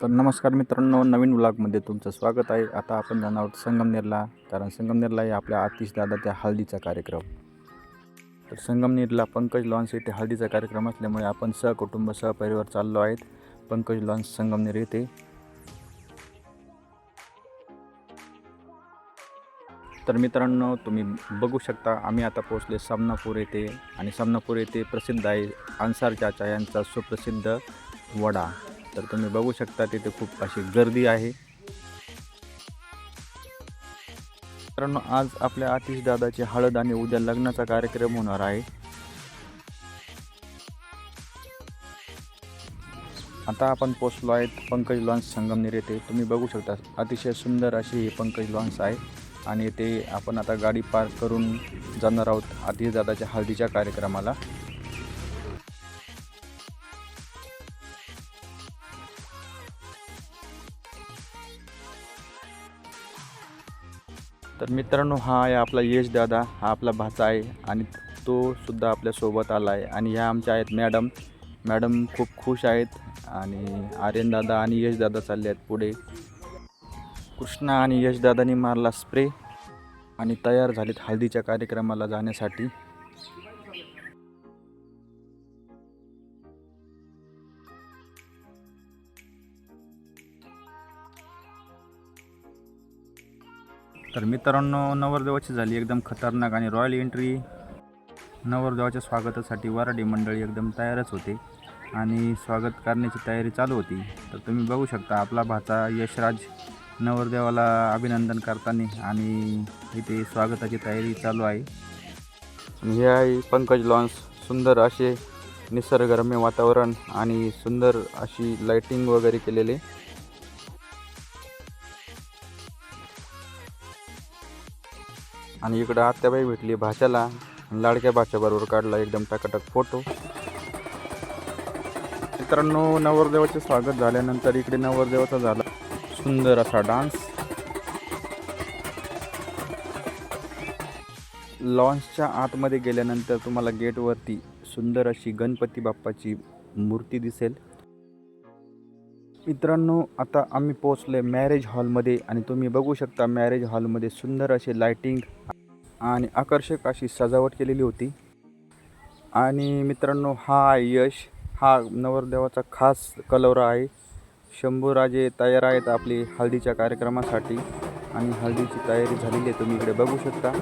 तर नमस्कार मित्रांनो नवीन ब्लॉगमध्ये तुमचं स्वागत आहे. आता आपण जाणार आहोत संगमनेरला कारण संगमनेरला आहे आपल्या आतिश दादाच्या हळदीचा कार्यक्रम. तर संगमनेरला पंकज लॉन्स येथे हळदीचा कार्यक्रम असल्यामुळे आपण सहकुटुंब सहपरिवार चाललो आहेत. पंकज लॉन्स संगमनेर येथे. तर मित्रांनो तुम्ही बघू शकता आम्ही आता पोहोचले सामनापूर येथे आणि सामनापूर येथे प्रसिद्ध आहे अन्सार चाचा यांचा सुप्रसिद्ध वडा. तर तुम्ही बघू शकता तिथे खूप अशी गर्दी आहे. मित्रांनो आज आपल्या आतिश दादाची हळद आणि उद्या लग्नाचा कार्यक्रम होणार आहे. आता आपण पोचलो आहेत पंकज लॉन्स संगमनेर येथे. तुम्ही बघू शकता अतिशय सुंदर अशी ही पंकज लॉन्स आहे. आणि ते आपण आता गाडी पार्क करून जाणार आहोत आतिश दादाच्या हळदीच्या कार्यक्रमाला. तर मित्रांनो हा आहे आपला यश दादा हा आपला भाचा आहे आणि तो सुद्धा आपल्यासोबत आला आहे. आणि ह्या आमच्या आहेत मॅडम. मॅडम खूप खुश आहेत आणि आर्यन दादा आणि यश दादा चालले आहेत पुढे. कृष्णा आणि यश दादानी मारला स्प्रे आणि तयार झालेत हळदीच्या कार्यक्रमाला जाण्यासाठी. तर मित्रांनो नवरदेवाची झाली एकदम खतरनाक आणि रॉयल एंट्री. नवरदेवाच्या स्वागतासाठी वराडी मंडळी एकदम तयारच होते आणि स्वागत करण्याची तयारी चालू होती. तर तुम्ही बघू शकता आपला भाचा यशराज नवरदेवाला अभिनंदन करताना आणि इथे स्वागताची तयारी चालू आहे. हे आहे पंकज लॉन्स सुंदर असे निसर्गरम्य वातावरण आणि सुंदर अशी लाईटिंग वगैरे केलेले. आणि इकडं आत्याबाई भेटली भाच्याला. लाडक्या भाच्याबरोबर काढला एकदम टकाटक फोटो. मित्रांनो नवरदेवाचे स्वागत झाल्यानंतर इकडे नवरदेवाचा झाला सुंदर असा डान्स. लॉन्सच्या आतमध्ये गेल्यानंतर तुम्हाला गेटवरती सुंदर अशी गणपती बाप्पाची मूर्ती दिसेल. मित्रांनो आता आम्ही पोचले मॅरेज हॉलमध्ये आणि तुम्ही बघू शकता मॅरेज हॉलमध्ये सुंदर असे लायटिंग आणि आकर्षक अशी सजावट केलेली होती. आणि मित्रांनो हा यश हा नवरदेवाचा खास कलवरा आहे. शंभूराजे तयार आहेत आपली हळदीच्या कार्यक्रमासाठी आणि हळदीची तयारी झालेली आहे. तुम्ही इकडे बघू शकता.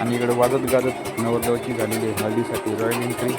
आणि इकडे वाजत गाजत नवरदेवाची झालेली आहे हळदीसाठी रॉयल एंट्री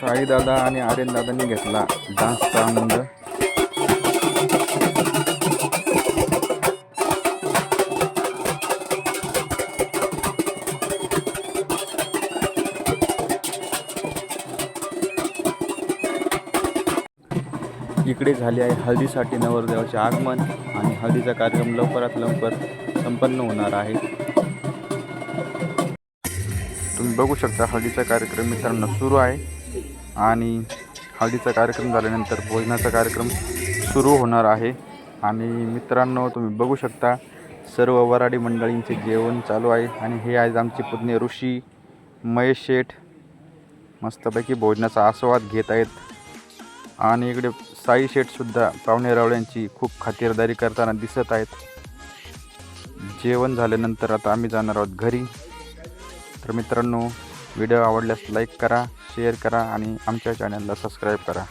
साई दादा आणि आर्यन दादांनी घेतला डान्सचा आनंद. इकडे झाले आहे हळदीसाठी नवरदेवाचे आगमन आणि हळदीचा कार्यक्रम लवकरात लवकर संपन्न होणार आहे. तुम्ही बघू शकता हळदीचा कार्यक्रम मित्रांनो सुरू आहे. आणि हळदीचा कार्यक्रम झाल्यानंतर भोजनाचा कार्यक्रम सुरू होणार आहे. आणि मित्रांनो तुम्ही बघू शकता सर्व वराडी मंडळींचे जेवण चालू आहे. आणि हे आज आमचे पुतणे ऋषी महेश शेठ. मस्तपैकी भोजनाचा आस्वाद घेत आहेत. आणि इकडे साई शेठसुद्धा पाहुणे रावळ्यांची खूप खातिरदारी करताना दिसत आहेत. जेवण झाल्यानंतर आता आम्ही जाणार आहोत घरी. तर मित्रांनो व्हिडिओ आवडल्यास लाईक करा. शेअर करा आणि आमच्या चॅनलला सबस्क्राईब करा.